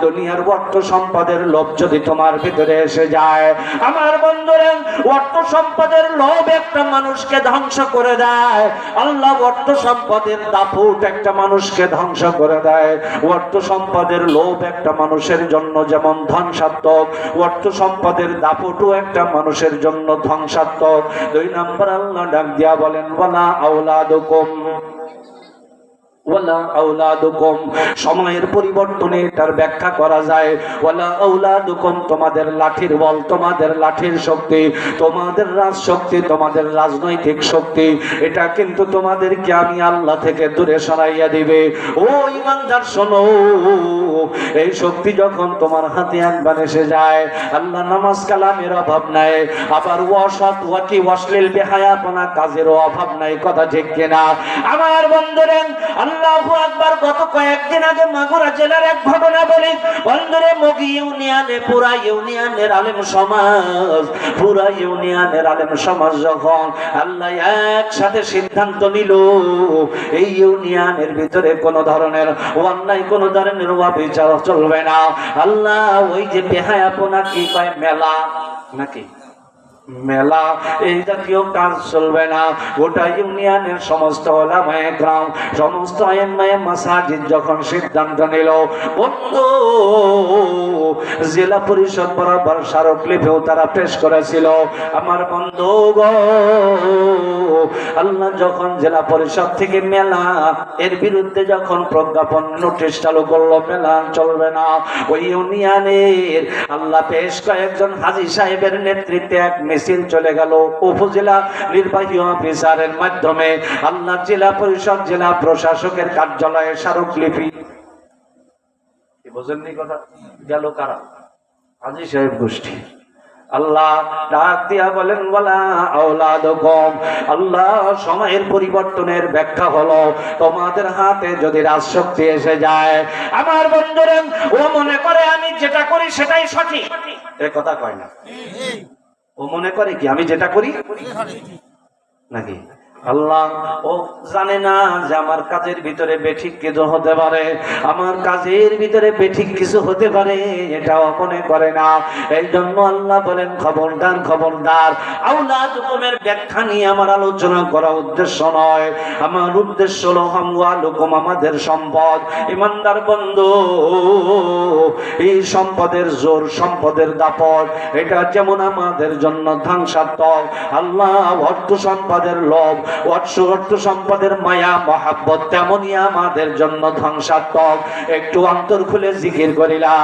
দুনিয়ার অর্থ সম্পদের লোভ যদি তোমার ভিতরে এসে যায়, আমার বন্ধুরা, অর্থ সম্পদের লোভ একটা মানুষকে ধ্বংস করে দেয়। আল্লাহ অর্থ সম্পদের দাপুট একটা মানুষকে ধ্বংস করে দেয়। অর্থ সম্পদের লোভ একটা মানুষের জন্য যেমন ধ্বংসাত্মক অর্থ সম্পদের দাপুটও একটা মানুষের জন্য ধ্বংসাত্মক। দুই নম্বর আল্লাহ ডাক দিয়া বলেন বলা আউলাদুকুম ওয়ালা আউলাদুকুম সময়ের পরিবর্তনে এটার ব্যাখ্যা করা যায়। ওয়ালা আউলাদুকুম তোমাদের লাঠির বল, তোমাদের লাঠির শক্তি, তোমাদের রাজ শক্তি তোমাদের রাজনৈতিক শক্তি, এটা কিন্তু তোমাদেরকে আমি আল্লাহ থেকে দূরে সরাইয়া দিবে। ও ইমানদার, শোনো, এই শক্তি যখন তোমার হাতে একবার এসে যায়, আল্লাহ নামাজ কালামের অভাব নাই, আবার ওয়াসাত, ওয়াকি, ওয়াসলিল, বেহায়াপনা কাজেরও অভাব নাই, কথা ঠিক কিনা? আমার বন্ধুরেন, আল্লাহু আল্লাহ একসাথে সিদ্ধান্ত নিল, এই ইউনিয়নের ভিতরে কোন ধরনের অন্যায়, কোন ধরনের চলবে না। আল্লাহ ওই যে বেহায়াপনা কি কয়, মেলা নাকি? মেলা, এই জাতীয় কাজ চলবে না। গোটা ইউনিয়নের সমস্ত গ্রাম, সমস্ত মাসাজিদ যখন সিদ্ধান্ত নিল, বন্ধু জেলা পরিষদ বরাবর স্মারকলিপিও তারা পেশ করেছিল। আমার বন্ধু আল্লাহ যখন জেলা পরিষদ থেকে মেলা, এর বিরুদ্ধে যখন প্রজ্ঞাপন নোটিশ চালু করল, মেলা চলবে না। ওই ইউনিয়নের আল্লাহ বেশ কয়েকজন হাজি সাহেবের নেতৃত্বে এক মিছিল চলে গেল। উপজেলা নির্বাহী অফিসারের মাধ্যমে আল্লাহ জেলা পরিষদ, জেলা প্রশাসকের কার্যালয়ে স্মারকলিপি বোঝেননি কথা? গেল কারা? হাজি সাহেব গোষ্ঠী। আল্লাহ ডাক দিয়া বলেন বলা আওলাদ কম আল্লাহ সময়ের পরিবর্তনের ব্যাখ্যা হলো, তোমাদের হাতে যদি রাজশক্তি এসে যায়, আমার বন্ধুরা, ও মনে করে আমি যেটা করি সেটাই সঠিক। এ কথা কয় না। ও মনে করে কি আমি যেটা করি? নাকি? আল্লাহ, ও জানে না যে আমার কাজের ভিতরে বেঠিক কিছু হতে পারে। আমার কাজের ভিতরে বেঠিক কিছু হতে পারে, এটাও মনে করে না। এই জন্য আল্লাহ বলেন, খবরদার খবরদার। আউলাদ হুকুমের ব্যাখ্যা নিয়ে আমার আলোচনা করা উদ্দেশ্য নয়। আমার উদ্দেশ্য হলো হামওয়া হুকুম আমাদের সম্পদ। ইমানদার বন্ধু, এই সম্পদের জোর, সম্পদের দাপট, এটা যেমন আমাদের জন্য ধ্বংসাত্মক। আল্লাহ অর্থ সম্পদের লোভ অর্থ সম্পদের মায়া মহাব্বত তেমনই আমাদের জন্য ধ্বংসাত্মক একটু অন্তর খুলে জিকির করিলা।